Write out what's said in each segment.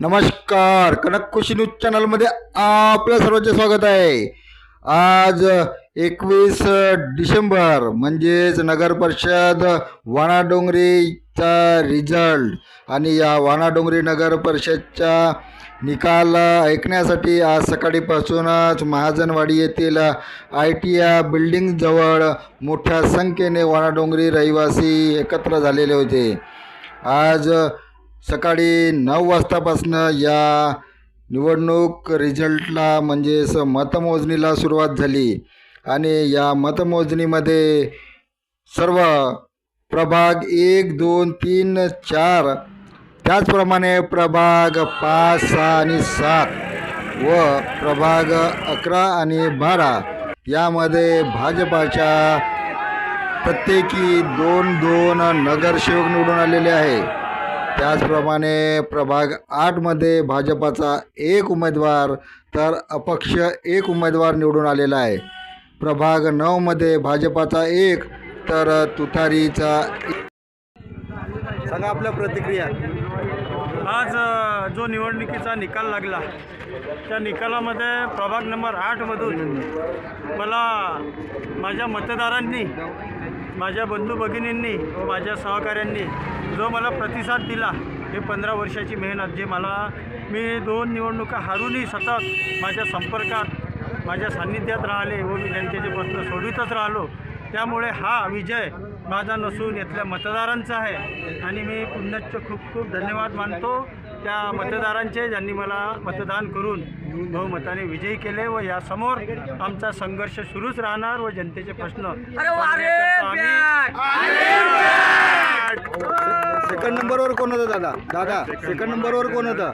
नमस्कार. कनक खुशी न्यूज चॅनलमध्ये आपलं सर्वांचे स्वागत आहे. आज एकवीस डिसेंबर म्हणजेच नगर परिषद वाणाडोंगरीचा रिझल्ट आणि या वाणाडोंगरी नगर परिषदचा निकाल ऐकण्यासाठी आज सकाळीपासूनच महाजनवाडी येथील आय टी या बिल्डिंगजवळ मोठ्या संख्येने वाणाडोंगरी रहिवासी एकत्र झालेले होते. आज सकाळी नऊ वाजतापासनं या निवडणूक रिझल्टला म्हणजेच मतमोजणीला सुरुवात झाली. आणि या मतमोजणीमध्ये सर्व प्रभाग एक दोन तीन चार त्याचप्रमाणे प्रभाग पाच सहा आणि सात व प्रभाग अकरा आणि बारा यामध्ये भाजपाच्या प्रत्येकी दोन दोन नगरसेवक निवडून आलेले आहे त्याचप्रमाणे प्रभाग आठमध्ये भाजपाचा एक उमेदवार तर अपक्ष एक उमेदवार निवडून आलेला आहे. प्रभाग नऊमध्ये भाजपाचा एक तर तुतारीचा सांगा आपल्या प्रतिक्रिया. आज जो निवडणुकीचा निकाल लागला त्या निकालामध्ये प्रभाग नंबर आठमधून मला माझ्या मतदारांनी माझ्या बंधू भगिनींनी व माझ्या सहकाऱ्यांनी जो मला प्रतिसाद दिला हे पंधरा वर्षाची मेहनत जे मला मी दोन निवडणुका हारूनही सतत माझ्या संपर्कात माझ्या सान्निध्यात राहिले व मी जनतेचे प्रश्न सोडवितच राहिलो. त्यामुळे हा विजय माझा नसून यातल्या मतदारांचा आहे. आणि मी पुन्हा खूप खूप धन्यवाद मानतो. त्या मतदारांचे ज्यांनी मला मतदान करून बहुमताने विजयी केले व यासमोर आमचा संघर्ष सुरूच राहणार व जनतेचे प्रश्न सेकंड नंबरवर कोण होतं दादा? दादा सेकंड नंबरवर कोण होतं?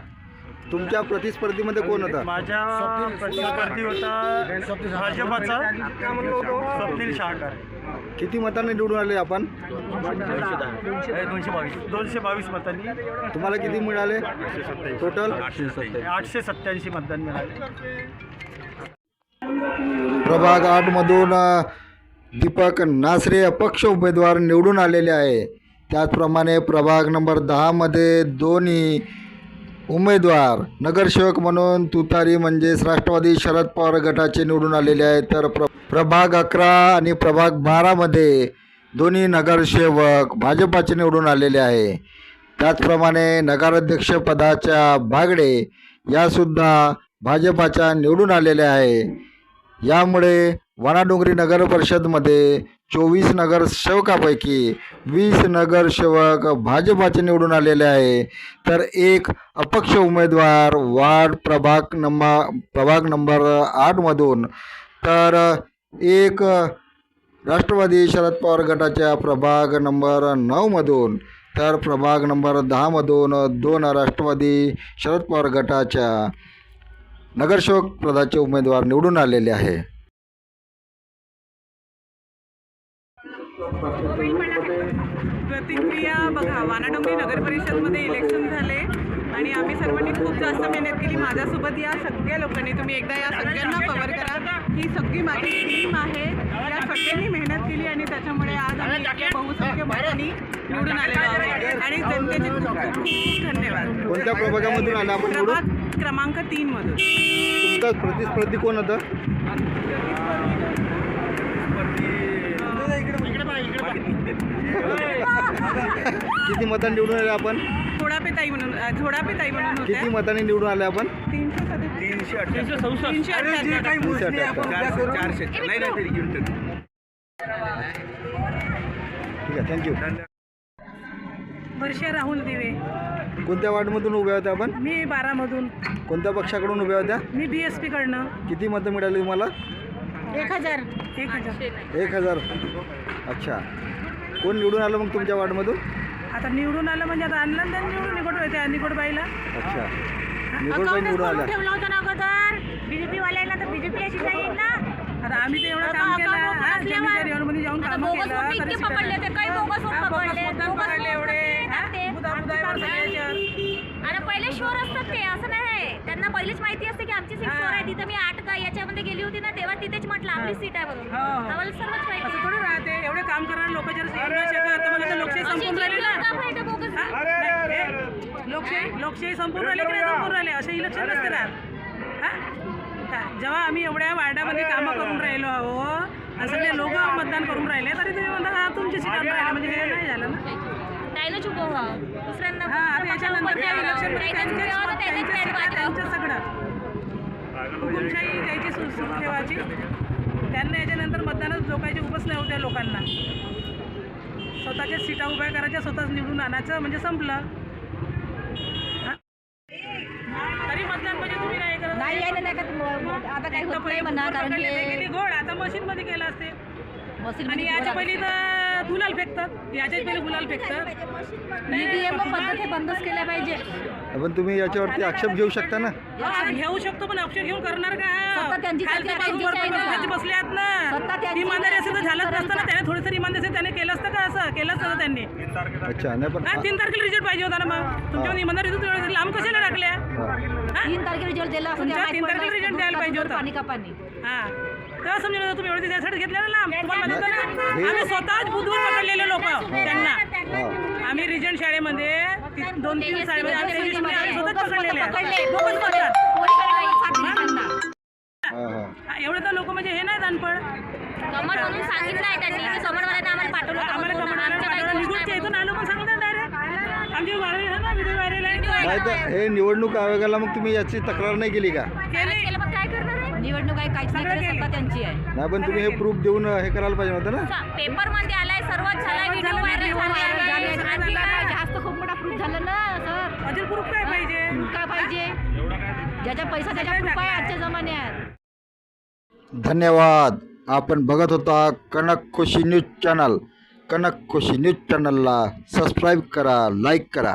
तुमच्या प्रतिस्पर्धीमध्ये कोण होतं? माझ्या प्रतिस्पर्धी होता भाजपाचा स्वप्नील शहाकार किती मतांनी निवडून आले आपण? दोनशे बावीस दोनशे बावीस मतांनी. तुम्हाला किती मिळाले? टोटल आठशे सत्याऐंशी मतदान मिळाले. प्रभाग आठमधून अ, दीपक नासरे अपक्ष उमेदवार निवडून आलेले आहे. त्याचप्रमाणे प्रभाग नंबर दहामध्ये दोन्ही उमेदवार नगरसेवक म्हणून तुतारी म्हणजेच राष्ट्रवादी शरद पवार गटाचे निवडून आलेले आहेत. तर प्र प्रभाग अकरा आणि प्रभाग बारामध्ये दोन्ही नगरसेवक भाजपाचे निवडून आलेले आहे. त्याचप्रमाणे नगराध्यक्षपदाच्या बागडे यासुद्धा भाजपाच्या निवडून आलेल्या आहे. यामुळे वनाडोंगरी नगर परिषदमध्ये चोवीस नगरसेवकापैकी वीस नगरसेवक भाजपाचे निवडून आलेले आहे. तर एक अपक्ष उमेदवार वार्ड प्रभाग नंबा प्रभाग नंबर आठमधून तर एक राष्ट्रवादी शरद पवार गटाच्या प्रभाग नंबर नऊमधून तर प्रभाग नंबर दहामधून दोन राष्ट्रवादी शरद पवार गटाच्या. नगरसेवक पदाचे उमेदवार निवडून आलेले आहे. प्रतिक्रिया बघा वानाडोंगरी नगर परिषदमध्ये इलेक्शन झाले आणि आम्ही सर्वांनी खूप जास्त मेहनत केली. माझ्यासोबत या सगळ्या लोकांनी तुम्ही एकदा या सगळ्यांना कव्हर करा. ही सगळी माझी टीम आहे. या सगळ्यांनी मेहनत केली आणि त्याच्यामुळे आज आम्ही बहुसंख्य मतांनी निवडून आलेलो आहोत. आणि जनतेचे खूप खूप धन्यवाद. कोणत्या प्रभागामधून आला आपण क्रमांक तीन मधून. तुमचा प्रतिस्पर्धी कोण होतं? किती मतांनी निवडून आले आपण? थोडापे ताई म्हणून अ, झोडापे ताई म्हणून किती मतांनी निवडून आले आपण? तीनशे सदतीस. तीनशे अठ्ठ्याहत्तर. चारशे नाही नाही तरी कीर्तन ठीक आहे थँक्यू वर्षा राहुल दिवे. कोणत्या वार्डमधून उभ्या होत्या आपण? मी बारामधून. कोणत्या पक्षाकडून उभ्या होत्या? मी बी एस पीकडनं किती मतं मिळाली तुम्हाला? एक हजार. एक हजार. एक हजार. अच्छा. कोण निवडून आलं मग तुमच्या वार्डमधून? आता निवडून आलं म्हणजे आता आणलं ना निवडून निकोट होते निकोट बाईला अच्छा निवडून निवडून आल्या. ठेवलं होतं ना अगोदर. बीजेपी वाल्याला तर ना. आता आम्ही ते एवढं काम केलं. हा, जमिनीच्या रेवणमध्ये जाऊन आता कामं बोगस केलं. वोट तरी इतके शिकायला पकडले ते काही बोगस वोट हा, बोगस पकडले. मतदान बोगस पकडले वोट एवढे. पकडले, हा, ते. बुधा- बुधावर सगळ्याच्यावर. आणि पहिले शोर असतात ते असं नाही त्यांना पहिलेच माहिती असते की आमची सीट. शोर आहे. तिथं मी आठ का याच्यामध्ये गेली होती ना तेव्हा तिथेच म्हटलं आपली सीट आहे म्हणून. हो, हो. आम्हाला सर्वच माहिती असं. थोडं राहते. एवढे काम करणारे लोक जर लोकशाही संपून राहिली. ना लोकशाही लोकशाही संपूर्ण राहिले की नाही संपूर्ण राहिले? असे इलेक्शन नसते राहत हा? काय? जेव्हा आम्ही एवढ्या वार्डामध्ये कामं करून राहिलो आहो आणि सगळे लोक मतदान करून राहिले तरी तुम्ही म्हणता हा तुमची सीट राहिले. म्हणजे हे नाही झालं ना? त्याला चुप व्हा दुसऱ्यांना हा आता याच्यानंतर त्या व्हावं, त्याला त्यांचेच सगळं हुकुमशाही द्यायची सुरू सुरू ठेवायची त्यांना याच्यानंतर मतदानच लोकांची उपच नाही होत्या लोकांना स्वतःच्याच सीटा उभ्या करायच्या स्वतःच निवडून आणायचं म्हणजे संपलं हा? तरी मतदान म्हणजे तुम्ही नाही करत नाही आहे ना नाही का तुम- आता काही एक तर होत नाही पहिले म्हणा बुकवर कारण पकडले ते की गेली गोड आता मशीन मध्ये केलं असते मशीन आणि याच्या पहिले तर गुलाल फेकतात याच्या पहिले गुलाल फेकतात. ईव्हीएम पद्धत हे बंदच केल्या पाहिजे. पण तुम्ही याच्यावरती आक्षेप घेऊ शकता ना. हा, घेऊ शकतो पण अक्षर घेऊन करणार का? स्वतः त्यांची आहे ना. त्यांचे बसले आहेत ना. त्यांची इमानदारी असेल तर झालंच नसतं ना. त्याने थोडी तरी इमानदारी असेल त्याने केलं असतं का असं? केलंच नसतं त्यांनी. अच्छा नाही पण हा तीन तारखेला रिझल्ट पाहिजे होता ना मग. तुमच्या इमानदारी होती लांब कशाला टाकल्या हा? तीन तारखेला रिझल्ट दिला असं तुमच्या तीन तारखेला result द्यायला असतं, पाहिजे होतं. पाणी का पाणी हा. तेव्हा समजलं तुम्ही एवढे त्यासाठी घेतले ना? तुम्हाला आम्ही स्वतःच बुधवर पकडलेले लोक त्यांना आम्ही रिजन शाळेमध्ये ती- दोन तीन शाळेमध्ये आम्ही रेजिस्ट्रेशन आम्ही स्वतःच पकडलेले आहे. पकडले. दोघंच पकडतात. पोलिसांनी साथ दिली त्यांना. हा. हा हा, एवढे तर लोक म्हणजे हे नाही अनपड कमल म्हणून सांगितलं आहे त्यांनी की समरवाल्यांना आम्हाला पाठवलं होतं आम्हाला म्हणून. कमळाला आमच्या काही पाठवलं गोष्ट निघून नाही इथून आलो पण सांगतात डायरेक्ट आमची व्हायरल आहे ना व्हिडिओ व्हायरल आहे. नाही तर हे निवडणूक आयोगाला मग तुम्ही याची तक्रार नाही केली का? केली केलं पण काय करणार आहे निवडणूक आहे काहीच नाही. सत्ता त्यांची आहे. नाही पण तुम्ही हे प्रूफ देऊन हे करायला पाहिजे होतं ना? पेपरमध्ये आलाय झालाय व्हिडिओ व्हायरल आणखी काय? आज तर खूप मोठा प्रूफ झालं ना सर. अजून प्रूफ काय पाहिजे. काय पाहिजे? ज्याच्या पैसा त्याच्या प्रूफ आहे आजच्या जमान्यात. धन्यवाद. आपण बघत होता Kanak Khushi news channel Kanak Khushi news चॅनलला सबस्क्राईब करा लाईक करा.